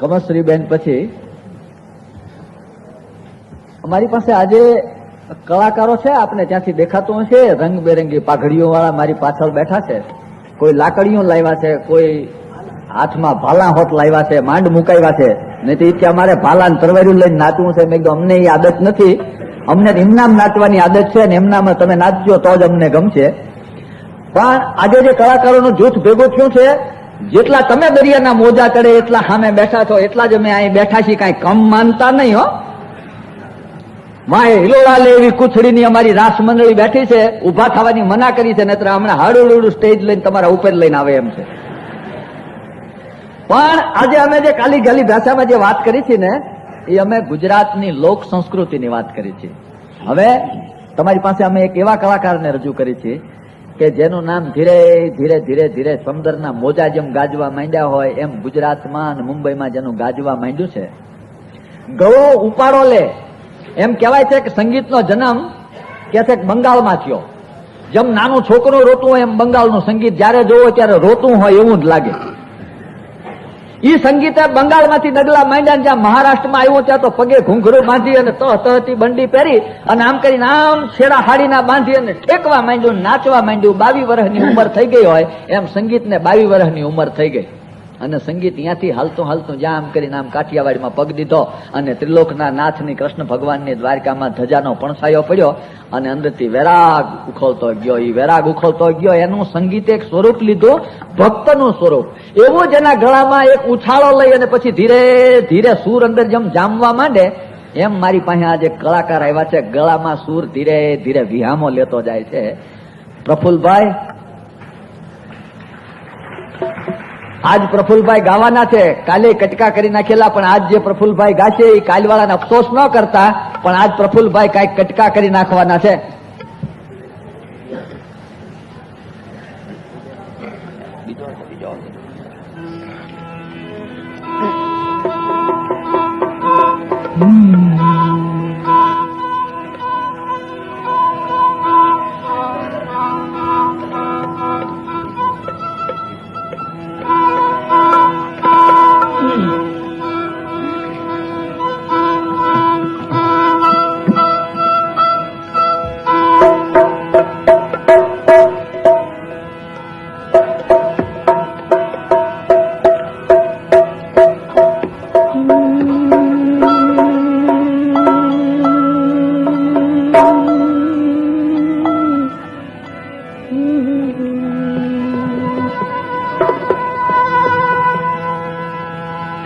કમશ્રીબેન પછી, અમારી પાસે આજે કલાકારો છે આપણે ત્યાંથી દેખાતું હશે, રંગબેરંગી પાઘડીઓ વાળા મારી પાછળ બેઠા છે. કોઈ લાકડીઓ લાવ્યા છે, કોઈ હાથમાં ભાલા હોટ લાવ્યા છે, માંડ મુકાવ્યા છે. નહીં તો અમારે ભાલા તરવાર્યું લઈને નાચવું છે. મેં અમને એ આદત નથી. અમને એમનામ નાચવાની આદત છે ને એમનામાં તમે નાચજો તો જ અમને ગમશે. પણ આજે જે કલાકારોનું જૂથ ભેગું થયું છે જેટલા તમે દરિયાના મોજા ચડે, એટલા સામે બેઠા છો, એટલા જ અમે અહીં બેઠા છીએ, કાંઈ કમ માનતા નહીં, હો. માએ હિલોળા લે એવી કુથડીની અમારી રાસ મંડળી બેઠી છે ઊભા થવાની મના કરી છે નત્ર હમણાં હાડું સ્ટેજ લઈને તમારા ઉપર લઈને આવે એમ છે. પણ આજે અમે જે કાલી ગાલી ભાષામાં જે વાત કરી છે ને, એ અમે ગુજરાતની લોક સંસ્કૃતિની વાત કરી છે હવે તમારી પાસે અમે એક એવા કલાકારને રજૂ કરી છે કે જેનું નામ ધીરે ધીરે ધીરે ધીરે સમુદ્રના મોજા જેમ ગાજવા માંડ્યા હોય, એમ ગુજરાતમાં અને મુંબઈમાં જેનું ગાજવા માંડ્યું છે. ગળો ઉપાડો લે. એમ કહેવાય છે કે સંગીતનો જન્મ કે છે બંગાળમાં થયો. જેમ નાનું છોકરું રોતું હોય એમ બંગાળનું સંગીત જ્યારે જોવો ત્યારે રોતું હોય એવું જ લાગે. ઈ સંગીતે બંગાળમાંથી ડગલા માંડ્યા જ્યાં મહારાષ્ટ્રમાં આવ્યો ત્યાં તો પગે ઘૂંઘરું બાંધી અને તહ તહતી બંડી પહેરી અને આમ કરીને આમ છેડા હાડીના બાંધી અને ઠેકવા માંડ્યું, નાચવા માંડ્યું. બાવી વર્ષની ઉંમર થઈ ગઈ હોય એમ સંગીતને બાવી વર્ષની ઉંમર થઈ ગઈ. અને સંગીત ત્યાંથી હાલતું હાલતું જ્યાં આમ કરીને આમ કાઠિયાવાડીમાં પગ દીધો અને ત્રિલોકના નાથની કૃષ્ણ ભગવાનની દ્વારકામાં ધજાનો પણસાયો પડ્યો અને અંદરથી વેરાગ ઉખોલતો ગયો. એ વેરાગ ઉખોલતો ગયો. એનું સંગીતે એક સ્વરૂપ લીધું, ભક્તનું સ્વરૂપ. એવું જ એના ગળામાં એક ઉછાળો લઈ અને પછી ધીરે ધીરે સૂર અંદર જેમ જામવા માંડે, એમ મારી પાસે આજે કલાકાર આવ્યા છે, ગળામાં સૂર ધીરે ધીરે વિહામો લેતો જાય છે. પ્રફુલભાઈ? આજ પ્રફુલભાઈ ગાવાના છે. કાલે કટકા કરી નાખેલા, પણ આજ જે પ્રફુલભાઈ ગાશે એ કાલવાળાને અફસોસ ન કરતા, પણ આજ પ્રફુલભાઈ કાંઈક કટકા કરી નાખવાના છે. Mm.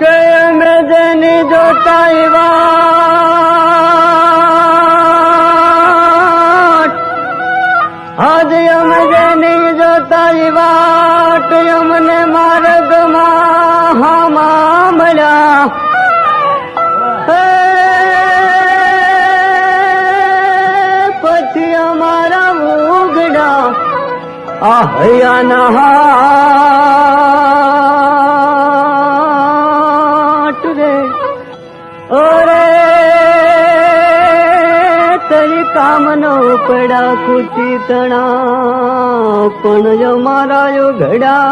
કે અમે જેની જોતા વાટ આજ અમે જેની જોતા વાટ અમને માર્ગમાં મળ્યા આ હૈયાના હાટ રે. ઓરે તરી કામનો પડા કુચી તણા, પણ અમારા ઘડા.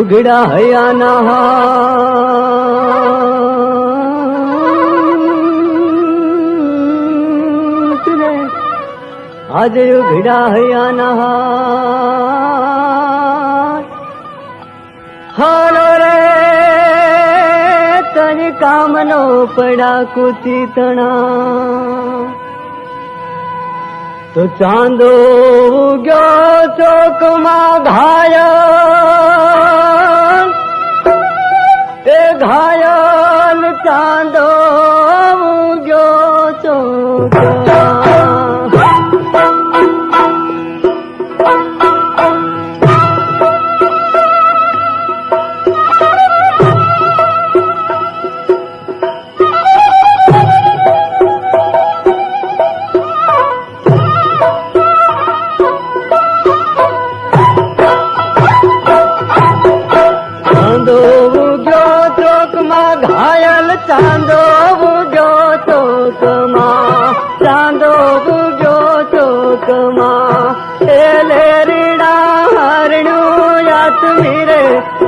ઉઘડા હૈયાના આજે ઉઘડા હૈયાના હાલો રે, તને કામનો પડા કુચી તણા તો ચાંદો ઉગ્યો ચોકમાં ઘાયલ તે ઘાયલ ચાંદો ઉગ્યો ચોકમાં ચાંદો ઉગ્યો ચોકમાં એ લેરીડા મીરે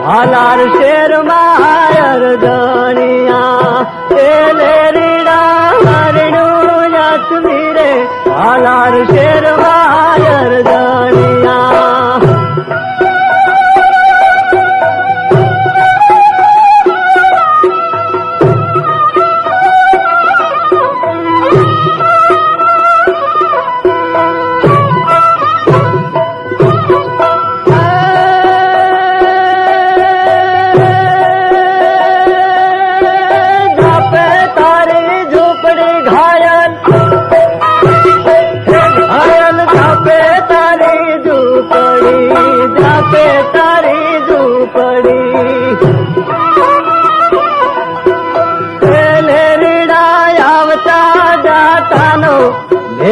હાલાર શેરમાં હાયર ધણિયા એ લેરીડા હરણું યાત મીરે હાલાર શેરમાં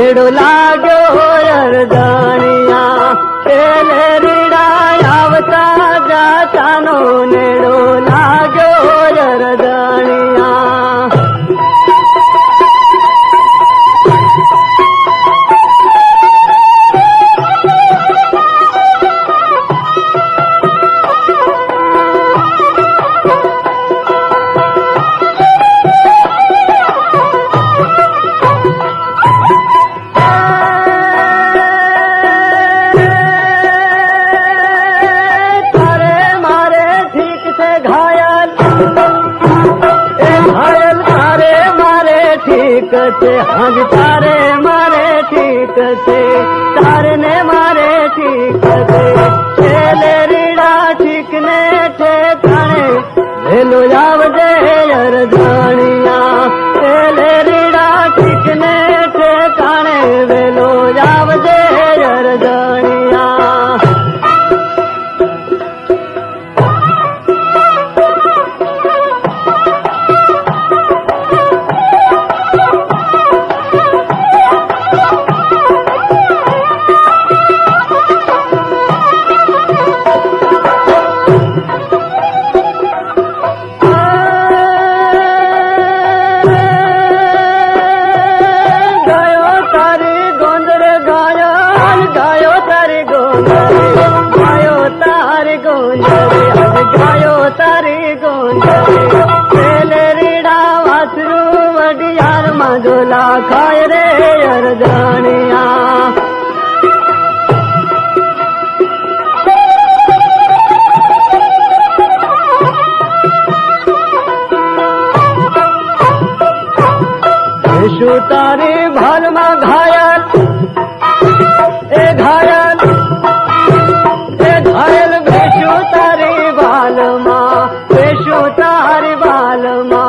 i don't like your છે હાજ તારે મારે ઠીક છે તારે ને મારે ઠીક છે. છેલે રીડા ઠીક ને તાણે, વેલો ગાયો તારી ગોલે રીડા વાસરું વડિયારમાં ગોલા ખાય રે અરજાણિયા. શું તારી ભાલમાં ઘાયલ. ભેશું તારી